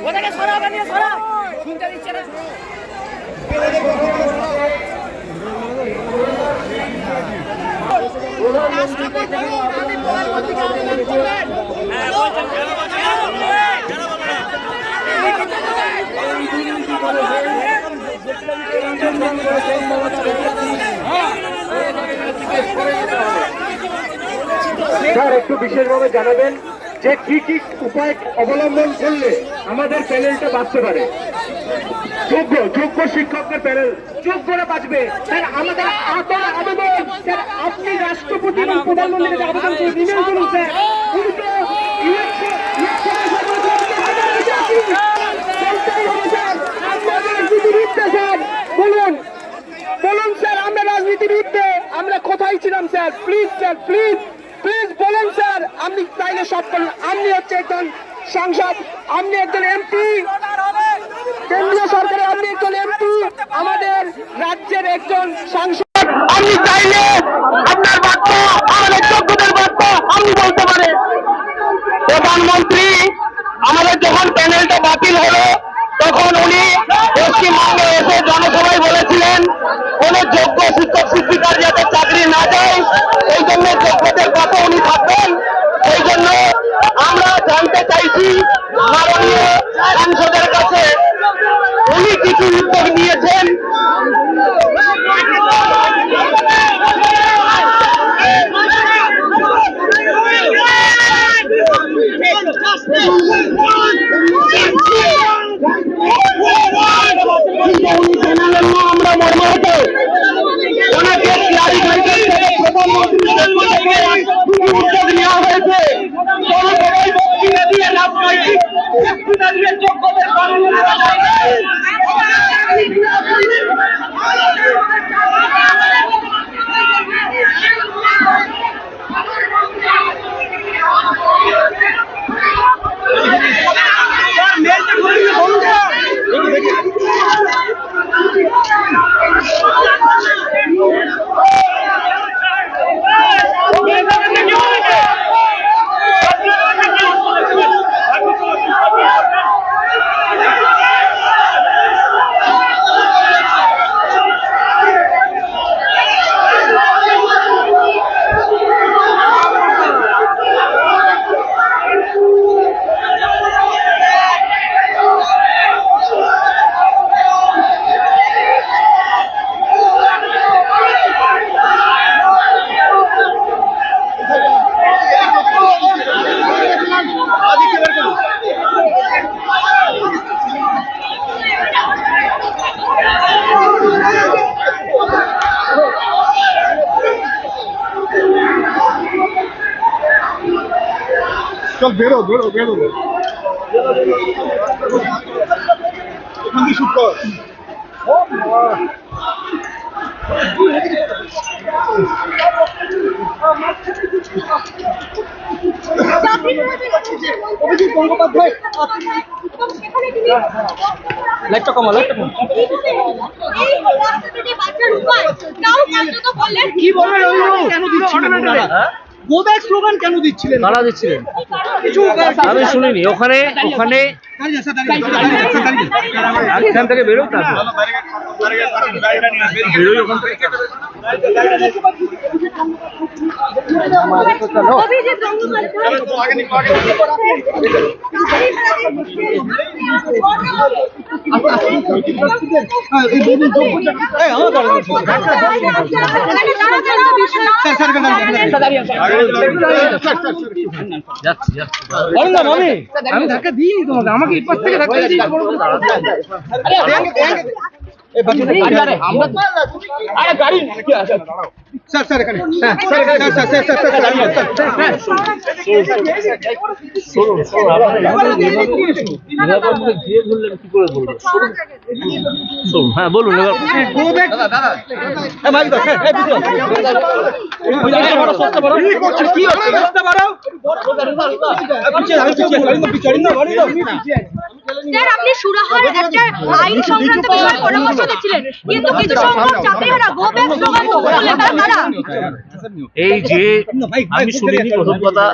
ওদেরকে সরা বানিয়ে সরা শুনতে দিচ্ছে না। স্যার একটু বিশেষভাবে জানাবেন যে কি কি উপায় অবলম্বন করলে আমাদের প্যানেলটা বাঁচতে পারে। যোগ্য যোগ্য শিক্ষকদের প্যানেল। যোগ্যরা বাঁচবে। স্যার আমাদের আপনার আবেদন, স্যার, আপনি রাষ্ট্রপতি এবং প্রধানমন্ত্রীর আবেদন করে ইমেল করুন, স্যার। বলুন বলুন, স্যার, আমরা আমরা কোথায় ছিলাম, sir? Please sir please sir, আপনি চাইলে সব করুন। আপনি হচ্ছে একজন সাংসদ, আপনি একজন এমপি। কেন্দ্রীয় সরকারের আপনি একজন এমপি। আমাদের রাজ্যের একজন সাংসদ। আপনি চাইলে চল বেরো বেরো বেরো। ওখান দিয়ে শুট কর। অভিজিৎ গঙ্গোপাধ্যায় লাইটটা কমা লাইটটা কমা। কি বলবেন দিচ্ছিলেন গোব্যাক স্লোগান কেন দিচ্ছিলেন? কারা দিচ্ছিলেন? কিছু আমি শুনিনি। ওখানে ওখানে এখান থেকে বেরোক বেরোই ওখান থেকে। অভিজিৎ গঙ্গোপাধ্যায় হ্যাঁ, এই বেবি যোগ্য এই, আমার দাঁড়িয়ে আছে। স্যার, স্যার, এখানে দাঁড়িয়ে আছে। যাচ্ছি যাচ্ছি অরিন্দম, আমি আমি ধাক্কা দিইনি স্যার স্যার এখানে হ্যাঁ, sir sir sir sir sir sir হ্যাঁ বলুন. হ্যাঁ, হ্যাঁ, হ্যাঁ। স্যার আপনি সুরাহার একটা আইন সংক্রান্ত বিষয়ে পরামর্শ দিচ্ছিলেন কিন্তু কিছু সংখ্যক চাকরিহারা গো ব্যাক স্লোগান বললেন তারা তারা এই যে আমি শুনিনি প্রথম কথা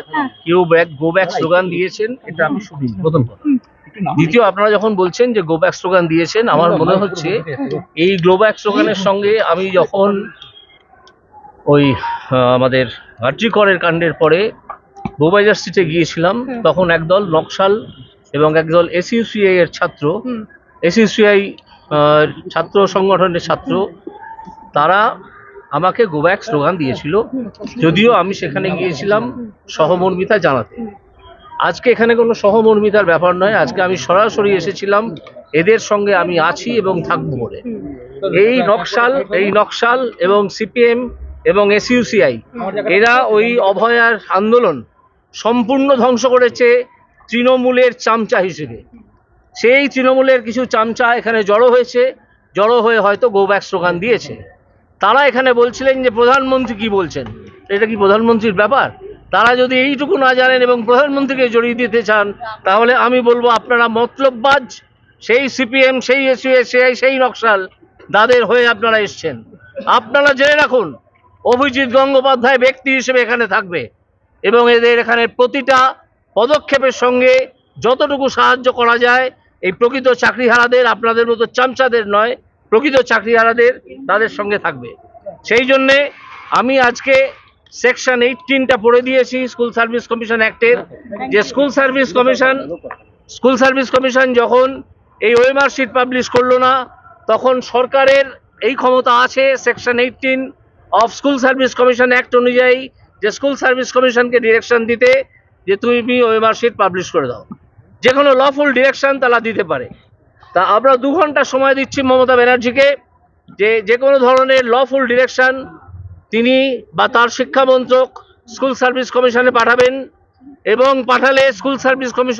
কেউ ব্যাক গো ব্যাক স্লোগান দিয়েছেন এটা আমি শুনিনি প্রথম কথা। দ্বিতীয় আপনারা যখন বলছেন যে গোব্যাক স্লোগান দিয়েছেন আমার মনে হচ্ছে এই গ্লোব্যাক স্লোগানের সঙ্গে আমি যখন ওই আমাদের আর্যিকরের কাণ্ডের পরে বোবাইজার স্ট্রিটে গিয়েছিলাম তখন একদল নকশাল এবং একদল এসইউসিআই এর ছাত্র এসইউসিআই ছাত্র সংগঠনের ছাত্র তারা আমাকে গোব্যাক স্লোগান দিয়েছিল, যদিও আমি সেখানে গিয়েছিলাম সহমর্মিতা জানাতে। আজকে এখানে কোনো সহমর্মিতার ব্যাপার নয়, আজকে আমি সরাসরি এসেছিলাম, এদের সঙ্গে আমি আছি এবং থাকব বলে। এই নকশাল এই নকশাল এবং সিপিএম এবং এসইউসিআই, এরা ওই অভয়ার আন্দোলন সম্পূর্ণ ধ্বংস করেছে তৃণমূলের চামচা হিসেবে। সেই তৃণমূলের কিছু চামচা এখানে জড়ো হয়েছে, জড়ো হয়ে হয়তো গো ব্যাক স্লোগান দিয়েছে। তারা এখানে বলছিলেন যে প্রধানমন্ত্রী কি বলছেন? এটা কি প্রধানমন্ত্রীর ব্যাপার? তারা যদি এইটুকু না জানেন এবং প্রধানমন্ত্রীকে জড়িয়ে দিতে চান, তাহলে আমি বলব আপনারা মতলববাজ, সেই সিপিএম, সেই এসিআই সেই নকশাল দাদের হয়ে আপনারা এসছেন। আপনারা জেনে রাখুন, অভিজিৎ গঙ্গোপাধ্যায় ব্যক্তি হিসেবে এখানে থাকবে এবং এদের এখানে প্রতিটা পদক্ষেপের সঙ্গে যতটুকু সাহায্য করা যায়, এই প্রকৃত চাকরিহারাদের, আপনাদের মতো চামচাদের নয় প্রকৃত চাকরিহারাদের তাদের সঙ্গে থাকবে। সেই জন্যে আমি আজকে সেকশন এইটিনটা পড়ে দিয়েছি স্কুল সার্ভিস কমিশন অ্যাক্টের যে school service commission school service commission যখন এই ওয়েমার শিট পাবলিশ করল না, তখন সরকারের এই ক্ষমতা আছে section eighteen of school service commission act অনুযায়ী যে স্কুল সার্ভিস কমিশনকে ডিরেকশন দিতে, যে তুমি ওয়েমার শিট পাবলিশ করে দাও। যে কোনো লফুল ডিরেকশন তারা দিতে পারে। তা আমরা দু ঘণ্টা সময় দিচ্ছি মমতা ব্যানার্জিকে। যে যে কোনো ধরনের লফুল ডিরেকশন তিনি বা তার শিক্ষামন্ত্রক স্কুল সার্ভিস কমিশনে পাঠাবেন এবং পাঠালে স্কুল সার্ভিস কমিশন